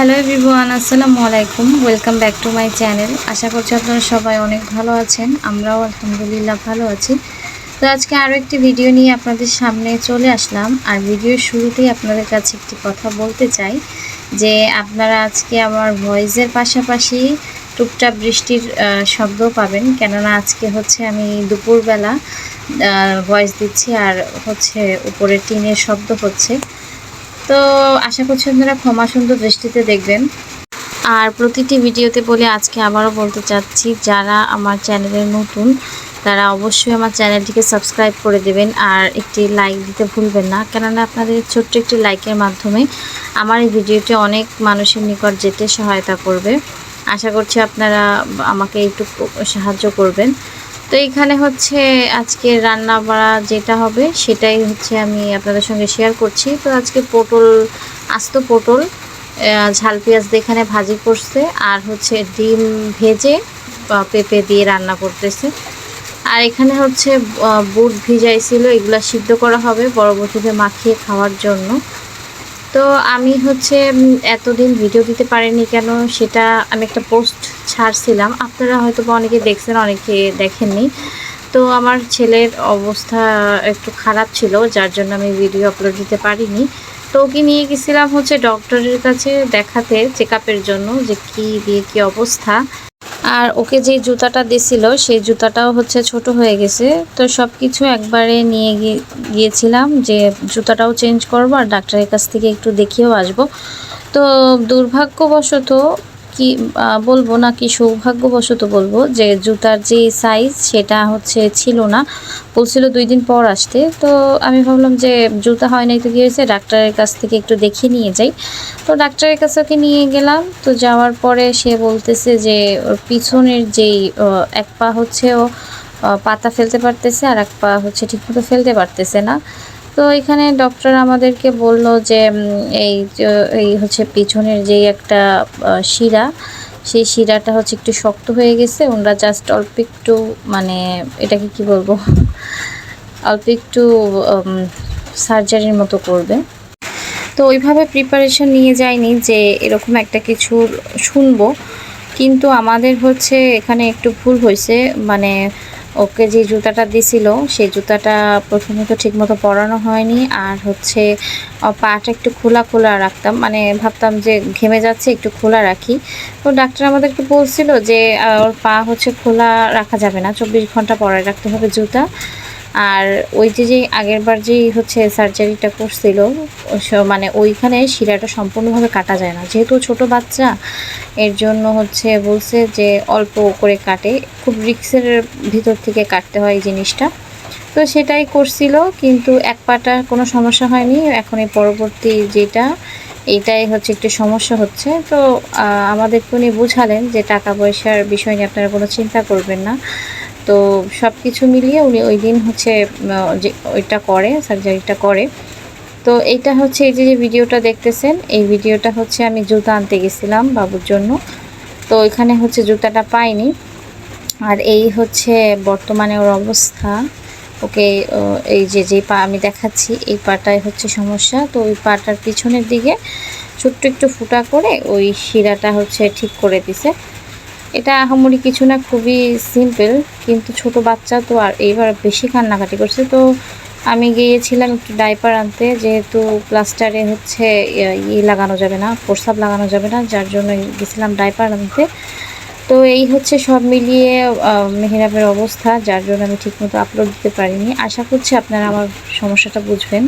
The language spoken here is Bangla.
হ্যালো এভরিওয়ান আসসালামু আলাইকুম। Welcome back to my channel আশা করছি আপনারা সবাই অনেক ভালো আছেন। আমরাও আলহামদুলিল্লাহ ভালো আছি। তো আজকে আরও একটি ভিডিও নিয়ে আপনাদের সামনে চলে আসলাম। আর ভিডিওর শুরুতেই আপনাদের কাছে একটি কথা বলতে চাই, যে আপনারা আজকে আমার ভয়েসের পাশাপাশি টুকটাক বৃষ্টির শব্দ পাবেন। কেননা আজকে হচ্ছে আমি দুপুরবেলা ভয়েস দিচ্ছি আর হচ্ছে উপরে টিনের শব্দ হচ্ছে। তো আশা করছি আপনারা ক্ষমা সুন্দর দৃষ্টিতে দেখবেন। আর প্রতিটি ভিডিওতে বলে আজকে আবারও বলতে চাচ্ছি, যারা আমার চ্যানেলে নতুন, তারা অবশ্যই আমার চ্যানেলটিকে সাবস্ক্রাইব করে দেবেন আর একটি লাইক দিতে ভুলবেন না। কেননা আপনাদের ছোট্ট একটি লাইকের মাধ্যমে আমার এই ভিডিওটি অনেক মানুষের নিকট যেতে সহায়তা করবে। আশা করছি আপনারা আমাকে একটু সাহায্য করবেন। তো এখানে হচ্ছে আজকে রান্না বাড়া যেটা হবে, সেটাই হচ্ছে আমি আপনাদের সঙ্গে শেয়ার করছি। তো আজকে পটল, আস্ত পটল ঝাল পেঁয়াজ দিয়ে এখানে ভাজি করছে, আর হচ্ছে ডিম ভেজে পেঁপে দিয়ে রান্না করতেছে। আর এখানে হচ্ছে বুট ভিজাইছিল, এগুলা সিদ্ধ করা হবে পরবর্তীতে মাখিয়ে খাওয়ার জন্য। তো আমি হচ্ছে এতদিন ভিডিও দিতে পারিনি কেন, সেটা আমি একটা পোস্ট ছাড়ছিলাম আপনারা হয়তো অনেকে দেখছেন, অনেকে দেখেননি। তো আমার ছেলের অবস্থা একটু খারাপ ছিল, যার জন্য আমি ভিডিও আপলোড দিতে পারিনি। তো ওকে নিয়ে গেছিলাম হচ্ছে ডক্টরের কাছে দেখাতে চেক জন্য যে কি দিয়ে কি অবস্থা। আর ওকে যে জুতাটা দিছিল, সেই জুতাটাও হচ্ছে ছোট হয়ে গেছে। তো সব কিছু একবারে নিয়ে গিয়ে- গিয়েছিলাম যে জুতাটাও চেঞ্জ করব আর ডাক্তারের কাছ থেকে একটু দেখিয়েও আসব। তো দুর্ভাগ্যবশত কি বলব না কি সৌভাগ্যবশত বলব যে জুতার যে সাইজ সেটা হচ্ছে ছিল না। বলছিল দুই দিন পর আসতে। তো আমি ভাবলাম যে জুতা হয় নাই তো কী হয়েছে? ডাক্তারের কাছ থেকে একটু দেখিয়ে নিয়ে যাই। তো ডাক্তারের কাছে ওকে নিয়ে গেলাম। তো যাওয়ার পরে সে বলতেছে যে পিছনের যেই এক পা হচ্ছে ও পাতা ফেলতে পারতেছে আর এক পা হচ্ছে ঠিকমতো ফেলতে পারতেছে না। তো এখানে ডক্টর আমাদেরকে বলল যে এই এই হচ্ছে পিছনের যেই একটা শিরা, সেই শিরাটা হচ্ছে একটু শক্ত হয়ে গেছে। ওনারা জাস্ট অল্প একটু মানে এটাকে কি বলব? অল্প একটু সার্জারির মতো করবে। তো ওইভাবে প্রিপারেশন নিয়ে যায়নি যে এরকম একটা কিছু শুনব। কিন্তু আমাদের হচ্ছে এখানে একটু ভুল হয়েছে। মানে ওকে যে জুতাটা দিছিল, সেই জুতাটা প্রথমে তো ঠিকমতো পরানো হয়নি। আর হচ্ছে পাটা একটু খোলা খোলা রাখতাম। মানে ভাবতাম যে ঘেমে যাচ্ছে, একটু খোলা রাখি। তো ডাক্তার আমাদেরকে বলছিল যে ওর পা হচ্ছে খোলা রাখা যাবে না। চব্বিশ ঘণ্টা পরে রাখতে হবে জুতা। আর ওই যে যে আগের বার যেই হচ্ছে সার্জারিটা করছিল মানে ওইখানে শিরাটা সম্পূর্ণভাবে কাটা যায় না। যেহেতু ছোট বাচ্চা এর জন্য হচ্ছে বলছে যে অল্প করে কাটে। খুব রিক্সের ভিতর থেকে কাটতে হয় এই জিনিসটা। তো সেটাই করছিল কিন্তু এক পাটা কোনো সমস্যা হয়নি। এখন এই পরবর্তী যেটা এইটাই হচ্ছে একটু সমস্যা হচ্ছে। তো আহ, আমাদেরকে উনি বুঝালেন যে টাকা পয়সার বিষয় নিয়ে আপনারা কোনো চিন্তা করবেন না। তো সব কিছু মিলিয়ে উনি ওই দিন হচ্ছে যে ওইটা করে, সার্জারিটা করে। তো এইটা হচ্ছে এই যে ভিডিওটা দেখতেছেন, এই ভিডিওটা হচ্ছে আমি জুতা আনতে গেছিলাম বাবুর জন্য। তো এখানে হচ্ছে জুতাটা পাইনি। আর এই হচ্ছে বর্তমানে ওর অবস্থা। ওকে এই যে যে পা আমি দেখাচ্ছি, এই পাটায় হচ্ছে সমস্যা। তো ওই পাটার পিছনের দিকে ছোট্ট একটু ফুটা করে ওই শিরাটা হচ্ছে ঠিক করে দিছে। এটা আহামরি কিছু না, খুবই সিম্পল কিন্তু ছোট বাচ্চা তো আর এইবার বেশি কান্নাকাটি করছে। তো আমি গিয়েছিলাম একটু ডাইপার আনতে, যেহেতু প্লাস্টারে হচ্ছে ইয়ে লাগানো যাবে না প্রসাব লাগানো যাবে না, যার জন্য গেছিলাম ডাইপার আনতে। তো এই হচ্ছে সব মিলিয়ে মেহেরাবের অবস্থা, যার জন্য আমি ঠিকমতো আপলোড দিতে পারিনি। আশা করছি আপনারা আমার সমস্যাটা বুঝবেন।